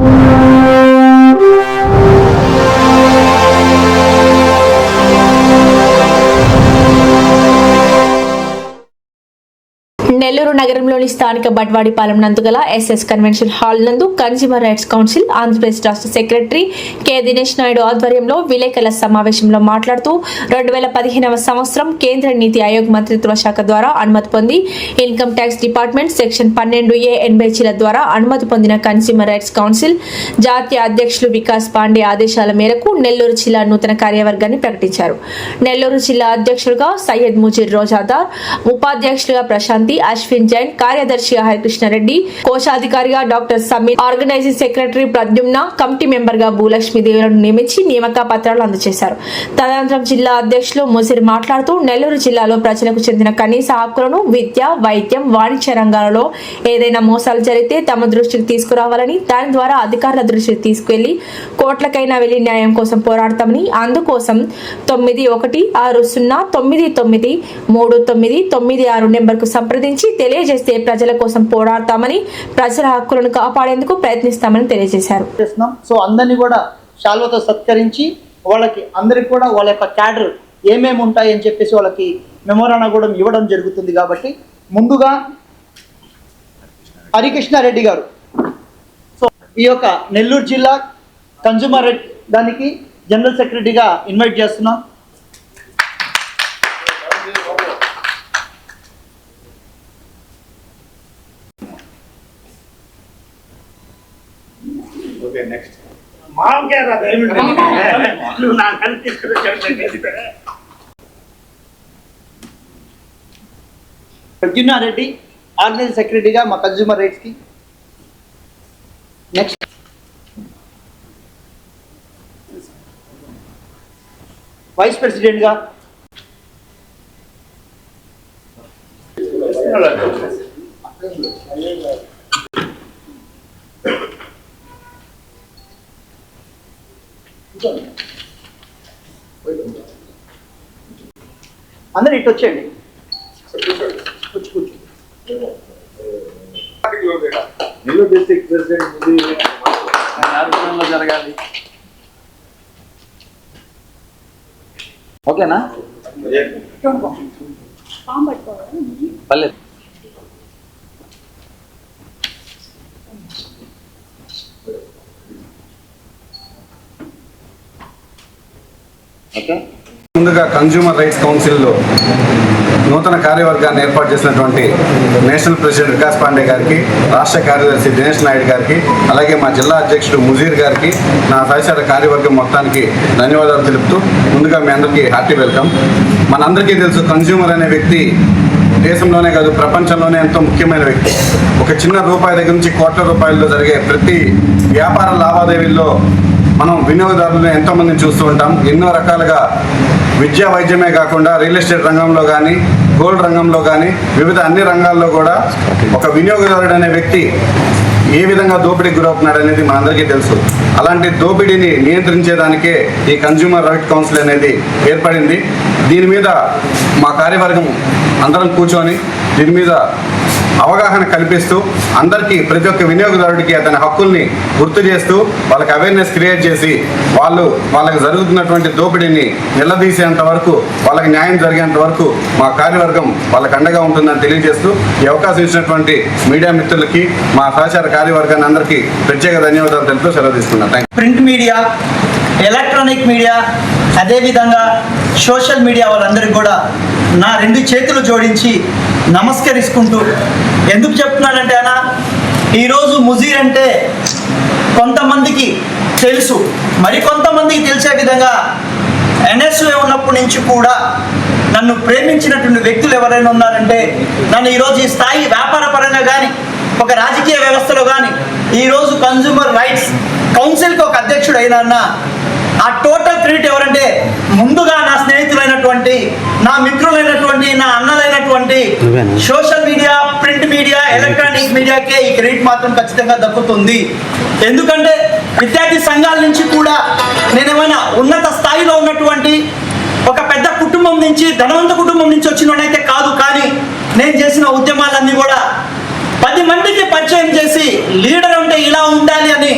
నెల్లూరు నగరంలోని స్థానిక బట్వాడిపాలెం నందుగల ఎస్ఎస్ కన్వెన్షన్ హాల్ నందు కన్స్యూమర్ రైట్స్ కౌన్సిల్ ఆంధ్రప్రదేశ్ రాష్ట్ర సెక్రటరీ కె. దినేష్ నాయుడు ఆధ్వర్యంలో విలేకరుల సమావేశంలో మాట్లాడుతూ రెండు వేల పదిహేనవ సంవత్సరం కేంద్ర నీతి ఆయోగ్ మంత్రిత్వ శాఖ ద్వారా అనుమతి పొంది ఇన్కమ్ ట్యాక్స్ డిపార్ట్మెంట్ సెక్షన్ పన్నెండు ఏ ఎనభై చీల ద్వారా అనుమతి పొందిన కన్స్యూమర్ రైట్స్ కౌన్సిల్ జాతీయ అధ్యక్షులు వికాస్ పాండే ఆదేశాల మేరకు నెల్లూరు జిల్లా నూతన కార్యవర్గాన్ని ప్రకటించారు. నెల్లూరు జిల్లా అధ్యక్షులుగా సయ్యద్ ముజీర్ రోజాదార్ ఉపాధ్యక్షులుగా ప్రశాంతి అశ్విన్ జైన్ కార్యదర్శి Harikrishna Reddy కోశాధికారిగా doctor Sameer organising secretary Pradyumna committee మెంబర్గా భూలక్ష్మి దేవులను నియమించి నియామక పత్రాలు అందజేశారు. తదనంతరం జిల్లా అధ్యక్షులు ముసిరి మాట్లాడుతూ నెల్లూరు జిల్లాలో ప్రజలకు చెందిన కనీస హక్కులను విద్య వైద్యం వాణిజ్య రంగాలలో ఏదైనా మోసాలు జరిగితే తమ దృష్టికి తీసుకురావాలని దాని ద్వారా అధికారుల దృష్టికి తీసుకెళ్ళి కోట్లకైనా వెళ్ళి న్యాయం కోసం పోరాడతామని అందుకోసం తొమ్మిది ఒకటి ఆరు సున్నా తొమ్మిది తొమ్మిది మూడు తొమ్మిది తొమ్మిది ఆరు నెంబర్కు సంప్రదించి తెలియజేస్తే ప్రజల కోసం పోరాడతామని ప్రజల హక్కులను కాపాడేందుకు ప్రయత్నిస్తామని తెలియజేశారు. సో అందరినీ కూడా శాల్వతో సత్కరించి వాళ్ళకి అందరికి కూడా వాళ్ళ యొక్క క్యాడర్ ఏమేమి ఉంటాయి అని చెప్పేసి వాళ్ళకి మెమోరానా కూడా ఇవ్వడం జరుగుతుంది కాబట్టి ముందుగా హరికృష్ణారెడ్డి గారు. సో ఈ యొక్క నెల్లూరు జిల్లా కన్జ్యూమర్ దానికి జనరల్ సెక్రటరీగా ఇన్వైట్ చేస్తున్నాం. ఓకే నెక్స్ట్ మామకే రా దయవిడి నువ్వు నా కళ్ళు తీసుకుని ప్రద్యున్నారెడ్డి ఆర్గనైజ్ సెక్రటరీగా మా కన్జ్యూమర్ రైట్స్కి నెక్స్ట్ వైస్ ప్రెసిడెంట్గా అందరు ఇటు వచ్చేయండి. కూర్చో కూర్చో నెల్లూరు డిస్ట్రిక్ట్ ప్రెసిడెంట్ ఉంది ఆయన ఆధ్వర్యంలో జరగాలి. ఓకేనా? పర్లేదు ఓకే. ముందుగా కన్జ్యూమర్ రైట్స్ కౌన్సిల్లో నూతన కార్యవర్గాన్ని ఏర్పాటు చేసినటువంటి నేషనల్ ప్రెసిడెంట్ వికాస్ పాండే గారికి రాష్ట్ర కార్యదర్శి దినేష్ నాయుడు గారికి అలాగే మా జిల్లా అధ్యక్షుడు ముజీర్ గారికి నా సహచార కార్యవర్గం మొత్తానికి ధన్యవాదాలు తెలుపుతూ ముందుగా మీ అందరికీ హార్టీ వెల్కమ్ మనందరికీ తెలుసు కన్జ్యూమర్ అనే వ్యక్తి దేశంలోనే కాదు ప్రపంచంలోనే ఎంతో ముఖ్యమైన వ్యక్తి. ఒక చిన్న రూపాయి దగ్గర నుంచి కోట్ల రూపాయల్లో జరిగే ప్రతి వ్యాపార లావాదేవీల్లో మనం వినియోగదారులను ఎంతో మందిని చూస్తూ ఉంటాం. ఎన్నో రకాలుగా విద్యా వైద్యమే కాకుండా రియల్ ఎస్టేట్ రంగంలో కానీ గోల్డ్ రంగంలో కానీ వివిధ అన్ని రంగాల్లో కూడా ఒక వినియోగదారుడు అనే వ్యక్తి ఏ విధంగా దోపిడీకి గురవుతున్నాడు అనేది మనందరికీ తెలుసు. అలాంటి దోపిడీని నియంత్రించేదానికే ఈ కన్జ్యూమర్ రైట్ కౌన్సిల్ అనేది ఏర్పడింది. దీని మీద మా కార్యవర్గం అందరం కూర్చొని దీని మీద అవగాహన కల్పిస్తూ అందరికీ ప్రతి ఒక్క వినియోగదారుడికి అతని హక్కుల్ని గుర్తు చేస్తూ వాళ్ళకి అవేర్నెస్ క్రియేట్ చేసి వాళ్ళు వాళ్ళకి జరుగుతున్నటువంటి దోపిడీని నిలదీసేంత వరకు వాళ్ళకి న్యాయం జరిగేంత వరకు మా కార్యవర్గం వాళ్ళకి అండగా ఉంటుందని తెలియజేస్తూ ఈ అవకాశం ఇచ్చినటువంటి మీడియా మిత్రులకి మా సహచార కార్యవర్గాన్ని అందరికీ ప్రత్యేక ధన్యవాదాలు తెలుపుతూ సెలవు తీసుకున్నాను ప్రింట్ మీడియా ఎలక్ట్రానిక్ మీడియా అదేవిధంగా సోషల్ మీడియా వాళ్ళందరికీ కూడా నా రెండు చేతులు జోడించి నమస్కరిసుకుంటూ ఎందుకు చెప్తున్నానంటే అన్న ఈరోజు ముజీర్ అంటే కొంతమందికి తెలుసు. మరి కొంతమందికి తెలిసే విధంగా ఎన్ఎస్ఏ ఉన్నప్పటి నుంచి కూడా నన్ను ప్రేమించినటువంటి వ్యక్తులు ఎవరైనా ఉన్నారంటే నన్ను ఈరోజు ఈ స్థాయి వ్యాపార పరంగా కానీ ఒక రాజకీయ వ్యవస్థలో కానీ ఈరోజు కన్జ్యూమర్ రైట్స్ కౌన్సిల్కి ఒక అధ్యక్షుడు అయినా ఆ టోటల్ క్రెడిట్ ఎవరంటే ముందుగా నా స్నేహితులైనటువంటి నా మిత్రులైనటువంటి నా అన్నలైనటువంటి social media print media electronic మీడియాకే ఈ క్రెడిట్ మాత్రం ఖచ్చితంగా దక్కుతుంది. ఎందుకంటే విద్యార్థి సంఘాల నుంచి కూడా నేనేమైనా ఉన్నత స్థాయిలో ఉన్నటువంటి ఒక పెద్ద కుటుంబం నుంచి ధనవంత కుటుంబం నుంచి వచ్చినోడైతే కాదు కానీ నేను చేసిన ఉద్యమాలన్నీ కూడా పది మందికి పరిచయం చేసి లీడర్ అంటే ఇలా ఉండాలి అని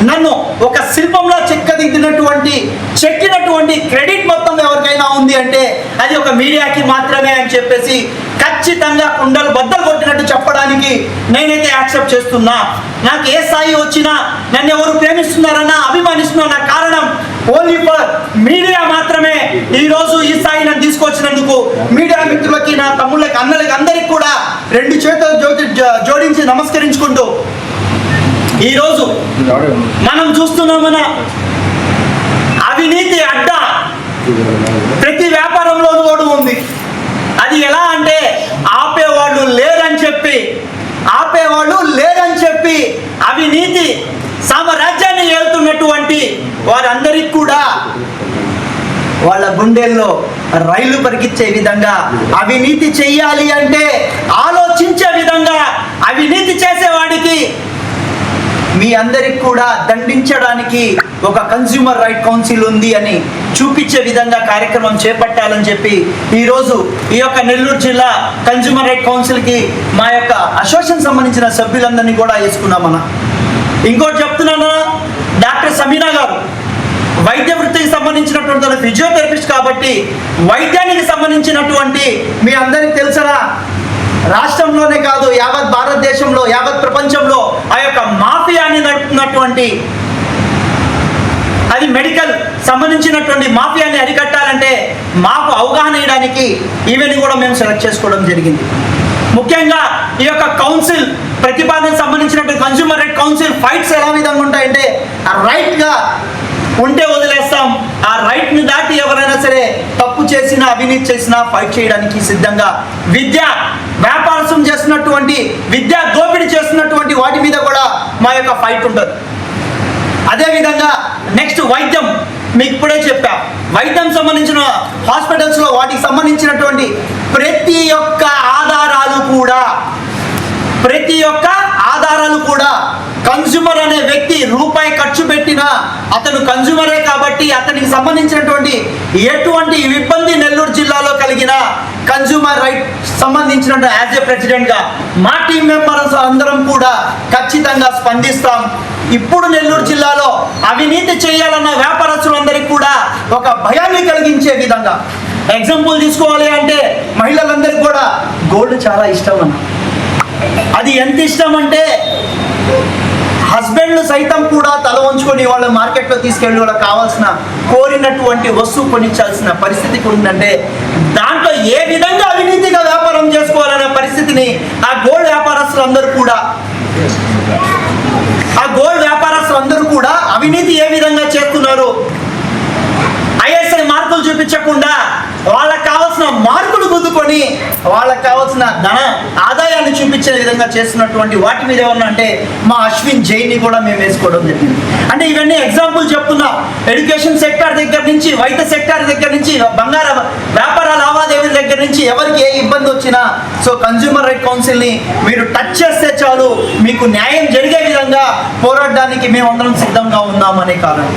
నన్ను ఒక శిల్పంలో చెక్కదిద్దినటువంటి చెక్కినటువంటి క్రెడిట్ మొత్తం ఎవరికైనా ఉంది అంటే అది ఒక మీడియాకి మాత్రమే అని చెప్పేసి ఖచ్చితంగా కుండలు బద్దలు కొట్టినట్టు చెప్పడానికి నేనైతే యాక్సెప్ట్ చేస్తున్నా. నాకు ఏ స్థాయి వచ్చినా నన్ను ఎవరు ప్రేమిస్తున్నారన్నా అభిమానిస్తున్నారన్న కారణం ఓన్లీ ఫర్ మీడియా మాత్రమే. ఈ రోజు ఈ స్థాయిని తీసుకొచ్చినందుకు మీడియా మిత్రులకి నా తమ్ముళ్ళకి అన్నలకి అందరికి కూడా రెండు చేతులు జోడి జోడించి నమస్కరించుకుంటూ ఈరోజు మనం చూస్తున్నాం మన అవినీతి అడ్డ. ప్రతి వ్యాపారంలోనూ కూడా ఉంది. అది ఎలా అంటే ఆపేవాళ్ళు లేరని చెప్పి ఆపేవాళ్ళు లేరని చెప్పి అవినీతి సామ్రాజ్యాన్ని ఏలుతున్నటువంటి వారందరికీ కూడా వాళ్ళ గుండెల్లో రైలు పరిగించే విధంగా అవినీతి చెయ్యాలి అంటే ఆలోచించే విధంగా అవినీతి చేసేవాడికి మీ అందరికి కూడా దండించడానికి ఒక కన్స్యూమర్ రైట్ కౌన్సిల్ ఉంది అని చూపించే విధంగా కార్యక్రమం చేపట్టాలని చెప్పి ఈరోజు ఈ యొక్క నెల్లూరు జిల్లా కన్స్యూమర్ రైట్ కౌన్సిల్కి మా యొక్క అసోసియేషన్ సంబంధించిన సభ్యులందరినీ కూడా వేసుకున్నాం మనం ఇంకోటి చెప్తున్నాను డాక్టర్ సమీనా గారు వైద్య వృత్తికి సంబంధించినటువంటి ఫిజియోథెరపిస్ట్ కాబట్టి వైద్యానికి సంబంధించినటువంటి మీ అందరికి తెలుసరా? రాష్ట్రంలోనే కాదు యావత్ భారతదేశంలో యావత్ ప్రపంచంలో ఆ యొక్క మాఫియాని నడుపుతున్నటువంటి అది మెడికల్ సంబంధించినటువంటి మాఫియాని అరికట్టాలంటే మాకు అవగాహన ఇవ్వడానికి ఈవెన్ కూడా మేము సెలెక్ట్ చేసుకోవడం జరిగింది. ముఖ్యంగా ఈ యొక్క కౌన్సిల్ ప్రతిపాదనకు సంబంధించినటువంటి కన్స్యూమర్ రైట్ కౌన్సిల్ ఫైట్స్ ఎలా విధంగా ఉంటాయంటే రైట్గా ఉంటే వదిలేస్తాం. ఆ రైట్ని దాటి ఎవరైనా సరే తప్పు చేసినా అవినీతి చేసినా ఫైట్ చేయడానికి సిద్ధంగా. విద్య వ్యాపారం చేస్తున్నటువంటి విద్యా దోపిడీ చేస్తున్నటువంటి వాటి మీద కూడా మా యొక్క ఫైట్ ఉంటుంది. అదేవిధంగా నెక్స్ట్ వైద్యం. మీకు ఇప్పుడే చెప్పా. వైద్యం సంబంధించిన హాస్పిటల్స్లో వాటికి సంబంధించినటువంటి ప్రతి ఒక్క ఆధారాలు కూడా ప్రతి ఒక్క ఆధారాలు కూడా కన్జ్యూమర్ అనే వ్యక్తి రూపాయి ఖర్చు పెట్టినా అతను కన్జ్యూమరే కాబట్టి అతనికి సంబంధించినటువంటి ఎటువంటి ఇబ్బంది నెల్లూరు జిల్లాలో కలిగిన కన్జ్యూమర్ రైట్ సంబంధించిన యాజ్ ఏ ప్రెసిడెంట్గా మా టీం మెంబర్స్ అందరం కూడా ఖచ్చితంగా స్పందిస్తాం. ఇప్పుడు నెల్లూరు జిల్లాలో అవినీతి చేయాలన్న వ్యాపారస్తులందరికీ కూడా ఒక భయాన్ని కలిగించే విధంగా. ఎగ్జాంపుల్ తీసుకోవాలి అంటే మహిళలందరికీ కూడా గోల్డ్ చాలా ఇష్టం అన్న. అది ఎంత ఇష్టం అంటే హస్బెండ్లు సైతం కూడా తల వంచుకొని వాళ్ళ మార్కెట్లో తీసుకెళ్ళి వాళ్ళకి కావాల్సిన కోరినటువంటి వస్తువు కొనిచ్చాల్సిన పరిస్థితి ఉందంటే దాంట్లో ఏ విధంగా అవినీతిగా వ్యాపారం చేసుకోవాలనే పరిస్థితిని ఆ గోల్డ్ వ్యాపారస్తులు అందరూ కూడా ఆ గోల్డ్ వ్యాపారస్తులు అందరూ కూడా అవినీతి ఏ విధంగా చేస్తున్నారు ఐఎస్ఐ మార్కులు చూపించకుండా వాళ్ళకి కావాల్సిన మార్కులు పొందుకొని వాళ్ళకి కావాల్సిన ధన ఆదాయాన్ని చూపించే విధంగా చేస్తున్నటువంటి వాటి మీద ఏమన్నా అంటే మా అశ్విన్ జైన్ని కూడా మేము వేసుకోవడం జరిగింది. అంటే ఇవన్నీ ఎగ్జాంపుల్ చెప్తున్నా. ఎడ్యుకేషన్ సెక్టార్ దగ్గర నుంచి వైద్య సెక్టార్ దగ్గర నుంచి బంగార వ్యాపార లావాదేవీల దగ్గర నుంచి ఎవరికి ఏ ఇబ్బంది వచ్చినా సో కన్జ్యూమర్ రైట్ కౌన్సిల్ని మీరు టచ్ చేస్తే చాలు. మీకు న్యాయం జరిగే విధంగా పోరాడడానికి మేమందరం సిద్ధంగా ఉన్నామనే కారణం.